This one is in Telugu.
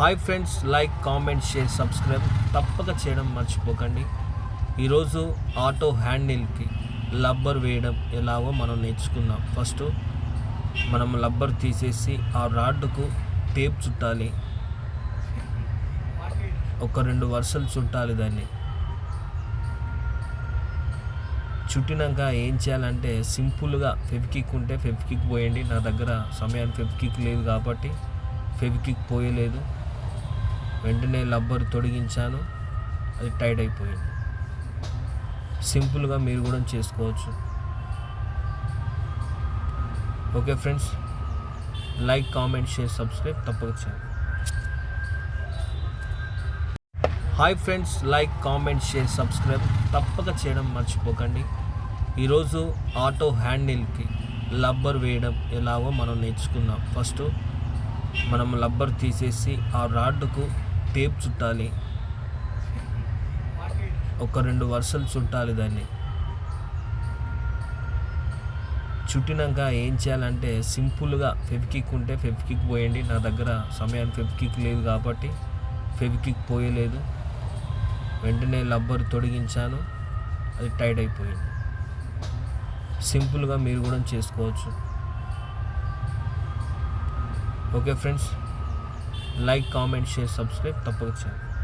Hi friends like comment share subscribe తప్పక చేయడం మర్చిపోకండి. ఈరోజు ఆటో హ్యాండిల్కి లబ్బర్ వేయడం ఎలాగో మనం నేర్చుకుందాం ఫస్ట్ మనం లబ్బర్ తీసేసి ఆ రాడ్కు టేప్ చుట్టాలి. ఒక రెండు వరుసలు చుట్టాలి దాన్ని. చుట్టినాక ఏం చేయాలంటే సింపుల్గా ఫెవికిక్ ఉంటే ఫెవికిక్ పోయండి. నా దగ్గర సమయానికి ఫెవికిక్ లేదు కాబట్టి ఫెవికిక్ పోయలేదు. వెంటనే లబ్బర్ తొడిగించాను. అది టైట్ అయిపోయింది. సింపుల్గా మీరు కూడా చేసుకోవచ్చు. Okay friends like comment share subscribe తప్పక చేయండి. Hi friends like comment share subscribe తప్పక చేయడం మర్చిపోకండి. ఈరోజు ఆటో హ్యాండిల్కి లబ్బర్ వేయడం ఎలాగో మనం నేర్చుకుందాం. ఫస్ట్ మనం లబ్బర్ తీసేసి ఆ రాడ్కు టేప్ చుట్టాలి. ఒక రెండు వరుసలు చుట్టాలి దాన్ని. చుట్టినాక ఏం చేయాలంటే సింపుల్గా ఫెవికిక్ ఉంటే ఫెవికిక్ పోయండి. నా దగ్గర సమయానికి ఫెవికిక్ లేదు కాబట్టి ఫెవికిక్ పోయలేదు. వెంటనే లబ్బర్ తొడిగించాను. అది టైట్ అయిపోయింది. సింపుల్గా మీరు కూడా చేసుకోవచ్చు. Okay friends. Like comment share subscribe తప్పక చేయండి